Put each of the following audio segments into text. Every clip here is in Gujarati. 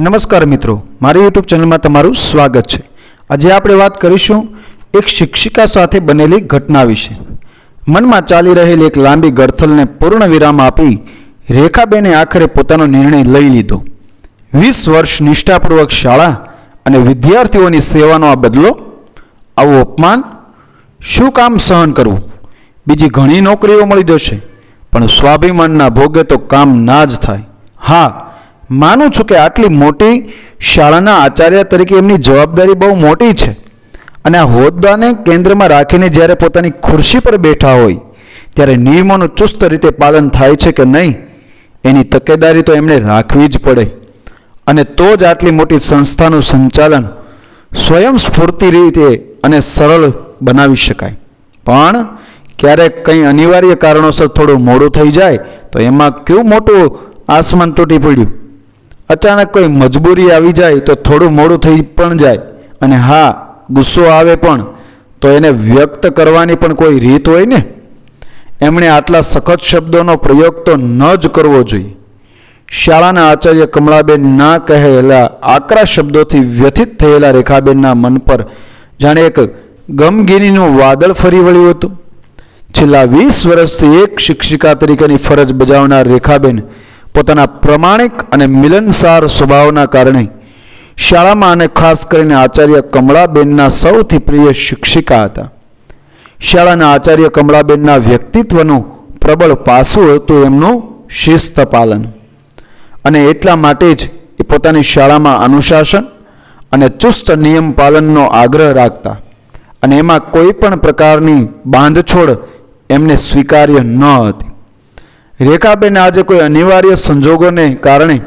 નમસ્કાર મિત્રો, મારી યુટ્યુબ ચેનલમાં તમારું સ્વાગત છે. આજે આપણે વાત કરીશું એક શિક્ષિકા સાથે બનેલી ઘટના વિશે. મનમાં ચાલી રહેલી એક લાંબી ગળથલને પૂર્ણ વિરામ આપી રેખાબેને આખરે પોતાનો નિર્ણય લઈ લીધો. વીસ વર્ષ નિષ્ઠાપૂર્વક શાળા અને વિદ્યાર્થીઓની સેવાનો આ બદલો, આવું અપમાન, શું કામ સહન કરવું? બીજી ઘણી નોકરીઓ મળી જશે, પણ સ્વાભિમાનના ભોગે તો કામ ના જ થાય. હા માનું છું કે આટલી મોટી શાળાના આચાર્ય તરીકે એમની જવાબદારી બહુ મોટી છે. અને આ હોદ્દાને કેન્દ્રમાં રાખીને જ્યારે પોતાની ખુરશી પર બેઠા હોય, ત્યારે નિયમોનું ચુસ્ત રીતે પાલન થાય છે કે નહીં, એની તકેદારી તો એમણે રાખવી જ પડે. અને તો જ આટલી મોટી સંસ્થાનું સંચાલન સ્વયં સ્ફૂર્તિ રીતે અને સરળ બનાવી શકાય. પણ ક્યારેક કંઈ અનિવાર્ય કારણોસર થોડું મોડું થઈ જાય, તો એમાં કેવું મોટું આસમાન તૂટી પડ્યું? અચાનક કોઈ મજબૂરી આવી જાય તો થોડું મોડું થઈ પણ જાય અને હા, ગુસ્સો આવે પણ, તો એને વ્યક્ત કરવાની પણ કોઈ રીત હોય ને? એમણે આટલા સખત શબ્દોનો પ્રયોગ તો ન જ કરવો જોઈએ. શાળાના આચાર્ય કમળાબેન ના કહેલા આકરા શબ્દોથી વ્યથિત થયેલા રેખાબેનના મન પર જાણે એક ગમગીનીનું વાદળ ફરી વળ્યું હતું. છેલ્લા વીસ વર્ષથી એક શિક્ષિકા તરીકેની ફરજ બજાવનાર રેખાબેન પોતાના પ્રમાણિક અને મિલનસાર સ્વભાવના કારણે શાળામાં અને ખાસ કરીને આચાર્ય કમળાબેનના સૌથી પ્રિય શિક્ષિકા હતા. શાળાના આચાર્ય કમળાબેનના વ્યક્તિત્વનું પ્રબળ પાસું હતું એમનું શિસ્ત પાલન. અને એટલા માટે જ એ પોતાની શાળામાં અનુશાસન અને ચુસ્ત નિયમ પાલનનો આગ્રહ રાખતા અને એમાં કોઈ પણ પ્રકારની બાંધછોડ એમને સ્વીકાર્ય ન હતી. રેખાબેન આજે કોઈ અનિવાર્ય સંજોગોને કારણે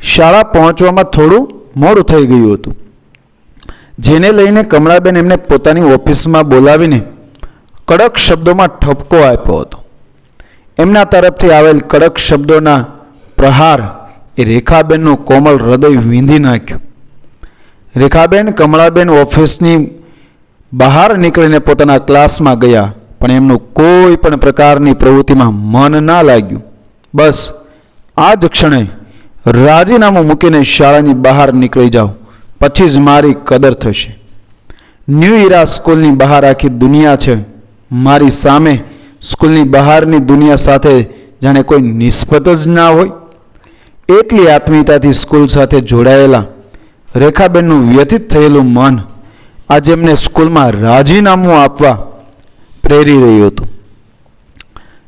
શાળા પહોંચવામાં થોડું મોડું થઈ ગયું હતું. જેને લઈને કમળાબેન એમને પોતાની ઓફિસમાં બોલાવીને કડક શબ્દોમાં ઠપકો આપ્યો હતો. એમના તરફથી આવેલ કડક શબ્દોના પ્રહાર એ રેખાબેનનું કોમળ હૃદય વીંધી નાખ્યું. રેખાબેન, કમળાબેન ઓફિસની બહાર નીકળીને પોતાના ક્લાસમાં ગયા. પણ એમનું કોઈ પણ પ્રકારની પ્રવૃત્તિમાં મન ના લાગ્યું. બસ, આ જ ક્ષણે રાજીનામું મૂકીને શાળાની બહાર નીકળી જાઓ. પછી જ મારી કદર થશે. ન્યૂ ઇરા સ્કૂલની બહાર આખી દુનિયા છે. મારી સામે સ્કૂલની બહારની દુનિયા સાથે જાણે કોઈ નિસ્બત જ ના હોય. એટલી આત્મીયતાથી સ્કૂલ સાથે જોડાયેલા રેખાબેનનું વ્યથિત થયેલું મન આજે એમને સ્કૂલમાં રાજીનામું આપવા પ્રેરી રહ્યું હતું.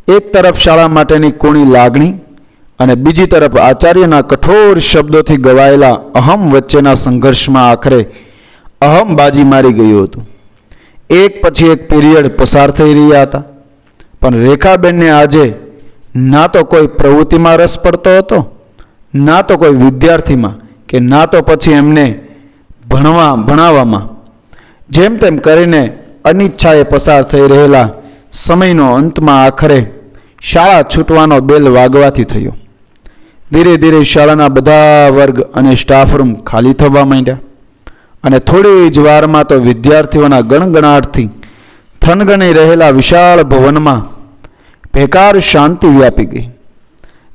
એક તરફ શાળા માટેની કુણી લાગણી અને બીજી તરફ આચાર્યના કઠોર શબ્દોથી ગવાયેલા અહમ વચ્ચેના સંઘર્ષમાં આખરે અહમ બાજી મારી ગયું હતું. એક પછી એક પીરિયડ પસાર થઈ રહ્યા હતા. પણ રેખાબેનને આજે ના તો કોઈ પ્રવૃત્તિમાં રસ પડતો હતો, ના તો કોઈ વિદ્યાર્થીમાં કે ના તો પછી એમને ભણવા ભણાવવામાં. જેમ તેમ કરીને અનિચ્છાએ પસાર થઈ રહેલા સમયનો અંતમાં આખરે શાળા છૂટવાનો બેલ વાગવાથી થયો. ધીરે ધીરે શાળાના બધા વર્ગ અને સ્ટાફ રૂમ ખાલી થવા માંડ્યા અને થોડી જ વારમાં તો વિદ્યાર્થીઓના ગણગણાટથી થનગણી રહેલા વિશાળ ભવનમાં બેકાર શાંતિ વ્યાપી ગઈ.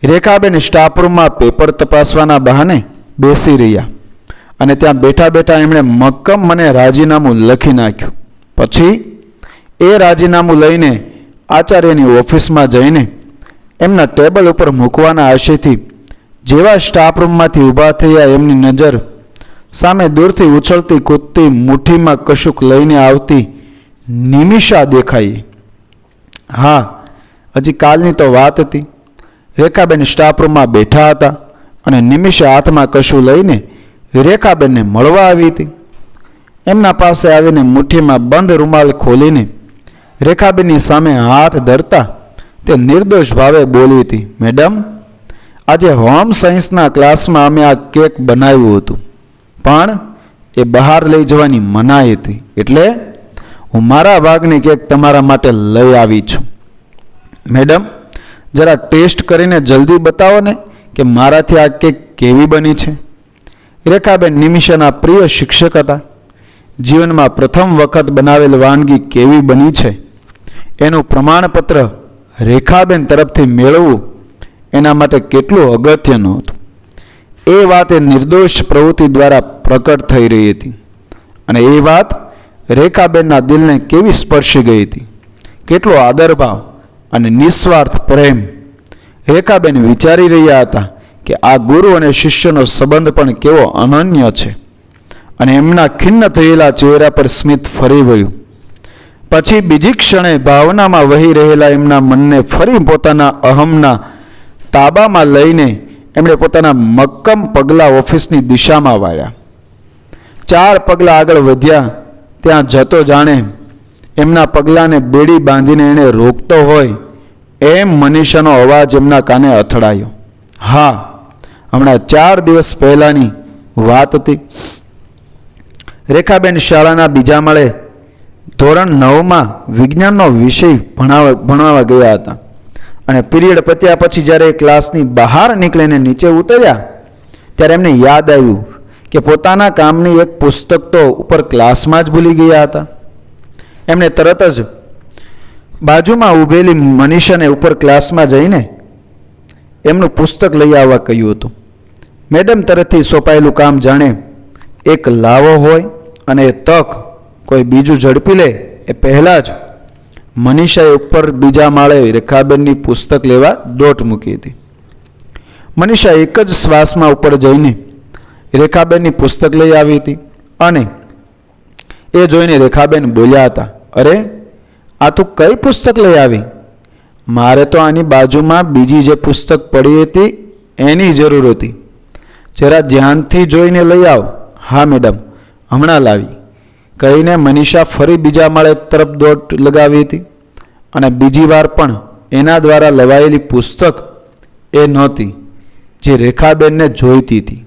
રેખાબેન સ્ટાફ રૂમમાં પેપર તપાસવાના બહાને બેસી રહ્યા અને ત્યાં બેઠા બેઠા એમણે મક્કમ મને રાજીનામું લખી નાખ્યું. પછી એ રાજીનામું લઈને આચાર્યની ઓફિસમાં જઈને એમના ટેબલ ઉપર મૂકવાના આશયથી જેવા સ્ટાફ રૂમમાંથી ઊભા થયા એમની નજર સામે દૂરથી ઉછળતી કૂદતી મુઠ્ઠીમાં કશુંક લઈને આવતી નિમિષા દેખાઈ. હા, હજી કાલની તો વાત હતી. રેખાબેન સ્ટાફ રૂમમાં બેઠા હતા અને નિમિષા હાથમાં કશું લઈને રેખાબેનને મળવા આવી હતી. એમના પાસે આવીને મુઠ્ઠીમાં બંધ રૂમાલ ખોલીને રેખાબેનની સામે હાથ ધરતા તે નિર્દોષ ભાવે બોલી હતી, મેડમ, આજે હોમ સાયન્સના ક્લાસમાં અમે આ કેક બનાવ્યું હતું, પણ એ બહાર લઈ જવાની મનાઈ હતી, એટલે હું મારા ભાગની કેક તમારા માટે લઈ આવી છું. મેડમ, જરા ટેસ્ટ કરીને જલ્દી બતાવો ને કે મારાથી આ કેક કેવી બની છે. રેખાબેન નિમિષાના પ્રિય શિક્ષક હતા. જીવનમાં પ્રથમ વખત બનાવેલ વાનગી કેવી બની છે? એનું પ્રમાણપત્ર રેખાબેન તરફથી મેળવવું એના માટે કેટલું અગત્યનું હતું? એ વાત એ નિર્દોષ પ્રવૃત્તિ દ્વારા પ્રકટ થઈ રહી હતી. અને એ વાત રેખાબેનના દિલને કેવી સ્પર્શી ગઈ હતી? કેટલો આદરભાવ અને નિસ્વાર્થ પ્રેમ રેખાબેન વિચારી રહ્યા હતા કે આ ગુરુ અને શિષ્યનો સંબંધ પણ કેવો અનન્ય છે. અને એમના ખિન્ન થયેલા ચહેરા પર સ્મિત ફરી વળ્યું. પછી બીજી ક્ષણે ભાવનામાં વહી રહેલા એમના મનને ફરી પોતાના અહમના તાબામાં લઈને એમણે પોતાના મક્કમ પગલાં ઓફિસની દિશામાં વાળ્યા. ચાર પગલાં આગળ વધ્યા, ત્યાં જતો જાણે એમના પગલાંને બેડી બાંધીને એણે રોકતો હોય એમ મનીષાનો અવાજ એમના કાને અથડાયો. હા, હમણાં ચાર દિવસ પહેલાંની વાત હતી. રેખાબેન શાળાના બીજા માળે ધોરણ નવમાં વિજ્ઞાનનો વિષય ભણાવવા ભણાવવા ગયા હતા. અને પીરિયડ પત્યા પછી જ્યારે ક્લાસની બહાર નીકળીને નીચે ઉતર્યા, ત્યારે એમને યાદ આવ્યું કે પોતાના કામની એક પુસ્તક તો ઉપર ક્લાસમાં જ ભૂલી ગયા હતા. એમણે તરત જ બાજુમાં ઊભેલી મનીષાને ઉપર ક્લાસમાં જઈને એમનું પુસ્તક લઈ આવવા કહ્યું હતું. મેડમ તરફથી સોંપાયેલું કામ જાણે એક લાવો હોય અને એ તક કોઈ બીજું ઝડપી લે એ પહેલાં જ મનીષાએ ઉપર બીજા માળે રેખાબેનની પુસ્તક લેવા દોટ મૂકી હતી. મનીષા એક જ શ્વાસમાં ઉપર જઈને રેખાબેનની પુસ્તક લઈ આવી હતી અને એ જોઈને રેખાબેન બોલ્યા હતા, અરે, આ તું કઈ પુસ્તક લઈ આવી? મારે તો આની બાજુમાં બીજી જે પુસ્તક પડી હતી એની જરૂર હતી. જરા ધ્યાનથી જોઈને લઈ આવ. હા, મેડમ. હમણાં લાવી. કહીને મનીષા ફરી બીજા માળે તરફ દોટ લગાવી હતી અને બીજી વાર પણ એના દ્વારા લવાયેલી પુસ્તક એ નહોતી જે રેખાબેનને જોઈતી હતી.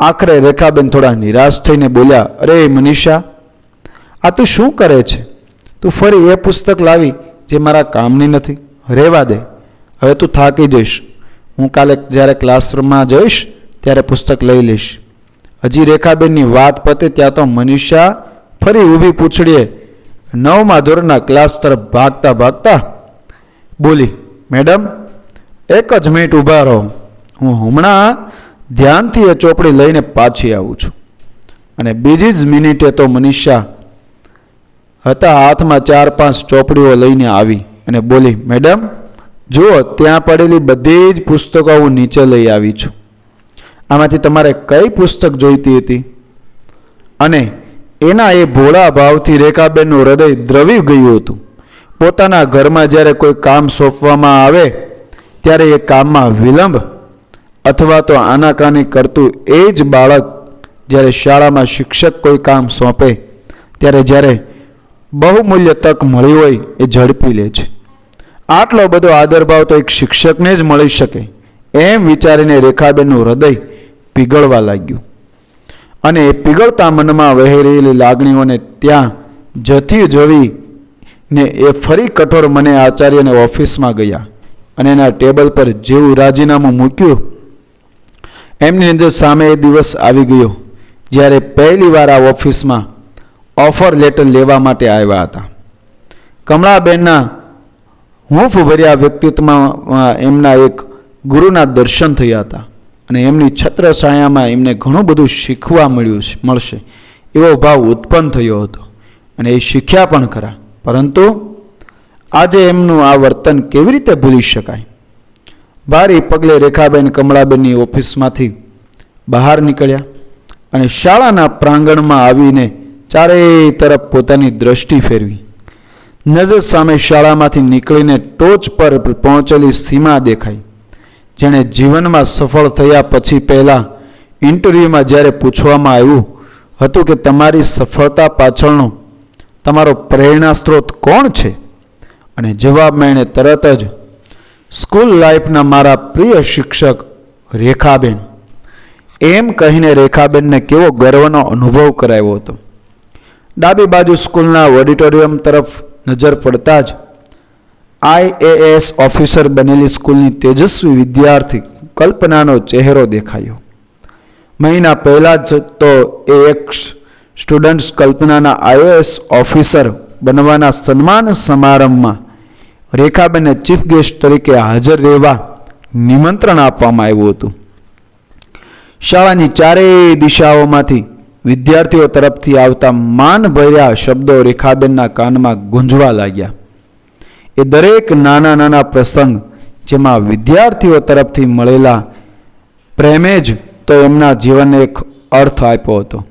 આખરે રેખાબેન થોડા નિરાશ થઈને બોલ્યા, અરે મનીષા, આ તું શું કરે છે? તું ફરી એ પુસ્તક લાવી જે મારા કામની નથી. રહેવા દે. હવે તું થાકી જઈશ. હું કાલે જ્યારે ક્લાસરૂમમાં જઈશ ત્યારે પુસ્તક લઈ લઈશ. હજી રેખાબેનની વાત પતે ત્યાં તો મનીષા ફરી ઊભી પૂછડીએ નવમા ધોરણના ક્લાસ તરફ ભાગતા ભાગતા બોલી, મેડમ, એક જ મિનિટ ઊભા રહો. હું હમણાં ધ્યાનથી એ ચોપડી લઈને પાછી આવું છું. અને બીજી જ મિનિટે તો મનીષા હતા હાથમાં ચાર પાંચ ચોપડીઓ લઈને આવી અને બોલી, મેડમ, જુઓ, ત્યાં પડેલી બધી જ પુસ્તકો હું નીચે લઈ આવી છું. આમાંથી તમારે કઈ પુસ્તક જોઈતી હતી? અને એના એ ભોળા ભાવથી રેખાબેનનું હૃદય દ્રવી ગયું હતું. પોતાના ઘરમાં જ્યારે કોઈ કામ સોંપવામાં આવે, ત્યારે એ કામમાં વિલંબ અથવા તો આનાકાની કરતું એ જ બાળક જ્યારે શાળામાં શિક્ષક કોઈ કામ સોંપે, ત્યારે જ્યારે બહુમૂલ્ય તક મળી હોય એ ઝડપી લે છે. આટલો બધો આદરભાવ તો એક શિક્ષકને જ મળી શકે. એમ વિચારીને રેખાબેનનું હૃદય પીગળવા લાગ્યું. અને એ પીગળતા મનમાં વહી રહેલી લાગણીઓને ત્યાં જતી જવી ને એ ફરી કઠોર મને આચાર્યને ઓફિસમાં ગયા અને એના ટેબલ પર જેવું રાજીનામું મૂક્યું, એમની નજર સામે એ દિવસ આવી ગયો જ્યારે પહેલી વાર આ ઓફિસમાં ઓફર લેટર લેવા માટે આવ્યા હતા. કમળાબેનના હૂંફ ભર્યા વ્યક્તિત્વમાં એમના એક ગુરુના દર્શન થયા હતા. અને એમની છત્ર છાયામાં એમને ઘણું બધું શીખવા મળ્યું છે, મળશે. એવો ભાવ ઉત્પન્ન થયો હતો અને એ શીખ્યા પણ ખરા. પરંતુ આજે એમનું આ વર્તન કેવી રીતે ભૂલી શકાય? ભારે પગલે રેખાબેન કમળાબેનની ઓફિસમાંથી બહાર નીકળ્યા અને શાળાના પ્રાંગણમાં આવીને ચારેય તરફ પોતાની દ્રષ્ટિ ફેરવી. નજર સામે શાળામાંથી નીકળીને ટોચ પર પહોંચેલી સીમા દેખાઈ. જેણે જીવનમાં સફળ થયા પછી પહેલાં ઇન્ટરવ્યૂમાં જ્યારે પૂછવામાં આવ્યું હતું કે તમારી સફળતા પાછળનો તમારો પ્રેરણા સ્ત્રોત કોણ છે? અને જવાબમાં એણે તરત જ સ્કૂલ લાઈફના મારા પ્રિય શિક્ષક રેખાબેન. એમ કહીને રેખાબેનને કેવો ગર્વનો અનુભવ કરાવ્યો હતો. ડાબી બાજુ સ્કૂલના ઓડિટોરિયમ તરફ નજર પડતા જ આઈએએસ ઓફિસર બનેલી સ્કૂલની તેજસ્વી વિદ્યાર્થી કલ્પનાનો ચહેરો દેખાયો. મહિના પહેલાં જ તો એ એક સ્ટુડન્ટ્સ કલ્પનાના આઈએએસ ઓફિસર બનવાના સન્માન સમારંભમાં રેખાબેનને ચીફ ગેસ્ટ તરીકે હાજર રહેવા નિમંત્રણ આપવામાં આવ્યું હતું. શાળાની ચારેય દિશાઓમાંથી વિદ્યાર્થીઓ તરફથી આવતા માનભર્યા શબ્દો રેખાબેનના કાનમાં ગુંજવા લાગ્યા. એ દરેક નાના નાના પ્રસંગ જેમાં વિદ્યાર્થીઓ તરફથી મળેલા પ્રેમે જ તો એમના જીવનને એક અર્થ આપ્યો હતો.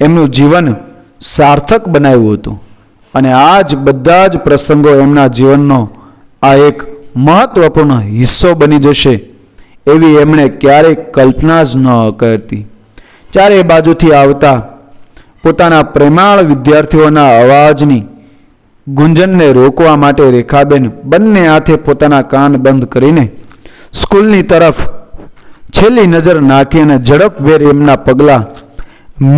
એમનું જીવન સાર્થક બનાવ્યું હતું અને આ જ બધા જ પ્રસંગો એમના જીવનનો આ એક મહત્વપૂર્ણ હિસ્સો બની જશે એવી એમણે ક્યારેય કલ્પના જ ન કરતી. ચારે બાજુથી આવતા પોતાના પ્રેમાળ વિદ્યાર્થીઓના અવાજની ગુંજનને રોકવા માટે રેખાબેન બંને હાથે પોતાના કાન બંધ કરીને સ્કૂલની તરફ છેલ્લી નજર નાખી અને ઝડપભેર એમના પગલાં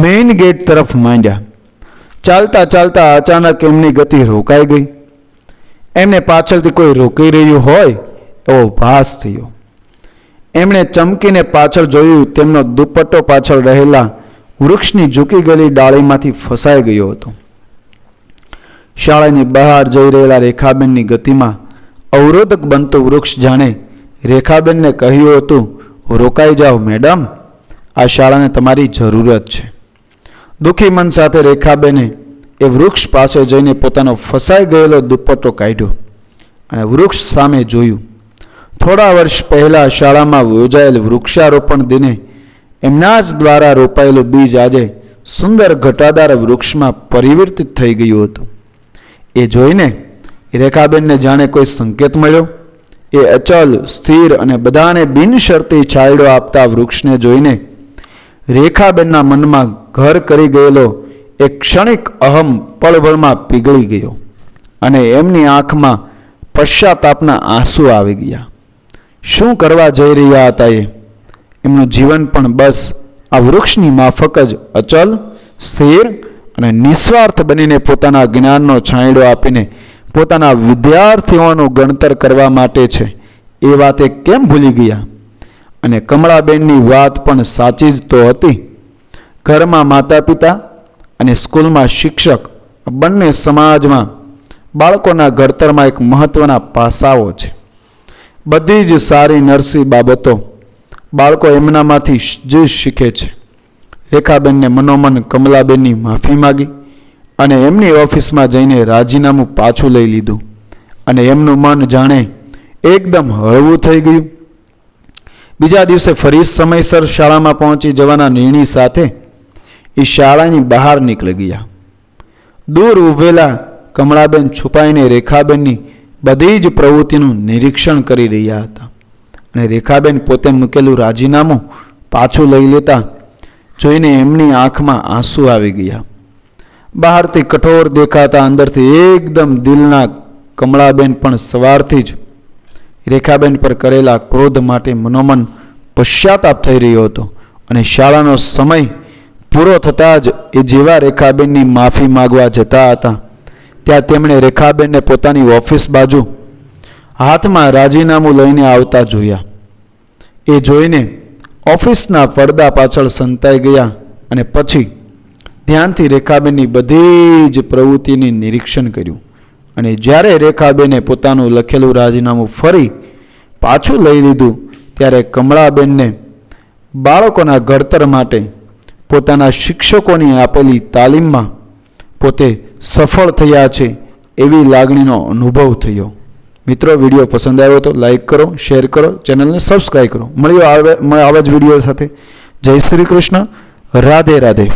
મેઇન ગેટ તરફ માંડ્યા. ચાલતા ચાલતા અચાનક એમની ગતિ રોકાઈ ગઈ. એમને પાછળથી કોઈ રોકી રહ્યું હોય એવો ભાસ થયો. એમણે ચમકીને પાછળ જોયું તેમનો દુપટ્ટો પાછળ રહેલા વૃક્ષની ઝૂકી ગયેલી ડાળીમાંથી ફસાઈ ગયો હતો. શાળાની બહાર જઈ રહેલા રેખાબેનની ગતિમાં અવરોધક બનતું વૃક્ષ જાણે રેખાબેનને કહ્યું હતું, રોકાઈ જાઓ, મેડમ. આ શાળાને તમારી જરૂરત છે. દુઃખી મન સાથે રેખાબેને એ વૃક્ષ પાસે જઈને પોતાનો ફસાઈ ગયેલો દુપટ્ટો કાઢ્યો અને વૃક્ષ સામે જોયું. થોડા વર્ષ પહેલાં શાળામાં યોજાયેલ વૃક્ષારોપણ દિને એમના જ દ્વારા રોપાયેલું બીજ આજે સુંદર ઘટાદાર વૃક્ષમાં પરિવર્તિત થઈ ગયું હતું. એ જોઈને રેખાબેનને જાણે કોઈ સંકેત મળ્યો. એ અચલ, સ્થિર અને બધાને બિનશરતી છાંયડો આપતા વૃક્ષને જોઈને રેખાબેનના મનમાં ઘર કરી ગયેલો એક ક્ષણિક અહમ પળભળમાં પીગળી ગયો અને એમની આંખમાં પશ્ચાતાપના આંસુ આવી ગયા. શું કરવા જઈ રહ્યા હતા એ? એમનું જીવન પણ બસ આ વૃક્ષની માફક જ અચલ, સ્થિર અને નિસ્વાર્થ બનીને પોતાના જ્ઞાનનો છાંયડો આપીને પોતાના વિદ્યાર્થીઓનું ગણતર કરવા માટે છે. એ વાતે કેમ ભૂલી ગયા? અને કમળાબેનની વાત પણ સાચી જ તો હતી. ઘરમાં માતા પિતા અને સ્કૂલમાં શિક્ષક બંને સમાજમાં બાળકોના ઘડતરમાં એક મહત્ત્વના પાસાઓ છે. બધી જ સારી નરસી બાબતો બાળકો એમનામાંથી જ શીખે છે. રેખાબેનને મનોમન કમલાબેનની માફી માગી અને એમની ઓફિસમાં જઈને રાજીનામું પાછું લઈ લીધું. અને એમનું મન જાણે એકદમ હળવું થઈ ગયું. બીજા દિવસે ફરી સમયસર શાળામાં પહોંચી જવાના નિર્ણય સાથે એ શાળાની બહાર નીકળી ગયા. દૂર ઊભેલા કમળાબેન છુપાઈને રેખાબેનની બધી જ પ્રવૃત્તિનું નિરીક્ષણ કરી રહ્યા હતા. અને રેખાબેન પોતે મૂકેલું રાજીનામું પાછું લઈ લેતા જોઈને એમની આંખમાં આંસુ આવી ગયા. બહારથી કઠોર દેખાતા અંદરથી એકદમ દિલના કમળાબેન પણ સવારથી જ રેખાબેન પર કરેલા ક્રોધ માટે મનોમન પશ્ચાતાપ થઈ રહ્યો હતો અને શાળાનો સમય પૂરો થતાં જ એ જેવા રેખાબેનની માફી માગવા જતા હતા. ત્યાં તેમણે રેખાબેનને પોતાની ઓફિસ બાજુ હાથમાં રાજીનામું લઈને આવતા જોયા. એ જોઈને ઓફિસના પડદા પાછળ સંતાઈ ગયા અને પછી ધ્યાનથી રેખાબેનની બધી જ પ્રવૃત્તિની નિરીક્ષણ કર્યું. અને જ્યારે રેખાબેને પોતાનું લખેલું રાજીનામું ફરી પાછું લઈ લીધું, ત્યારે કમળાબેનને બાળકોના ઘડતર માટે પોતાના શિક્ષકોની આપેલી તાલીમમાં પોતે સફળ થયા છે એવી લાગણીનો અનુભવ થયો. મિત્રો, વીડિયો પસંદ આવ્યો તો લાઇક કરો શેર કરો ચેનલને સબસ્ક્રાઈબ કરો. મળ્યો આવે આવા જ વીડિયો સાથે. જય શ્રી કૃષ્ણ. રાધે રાધે.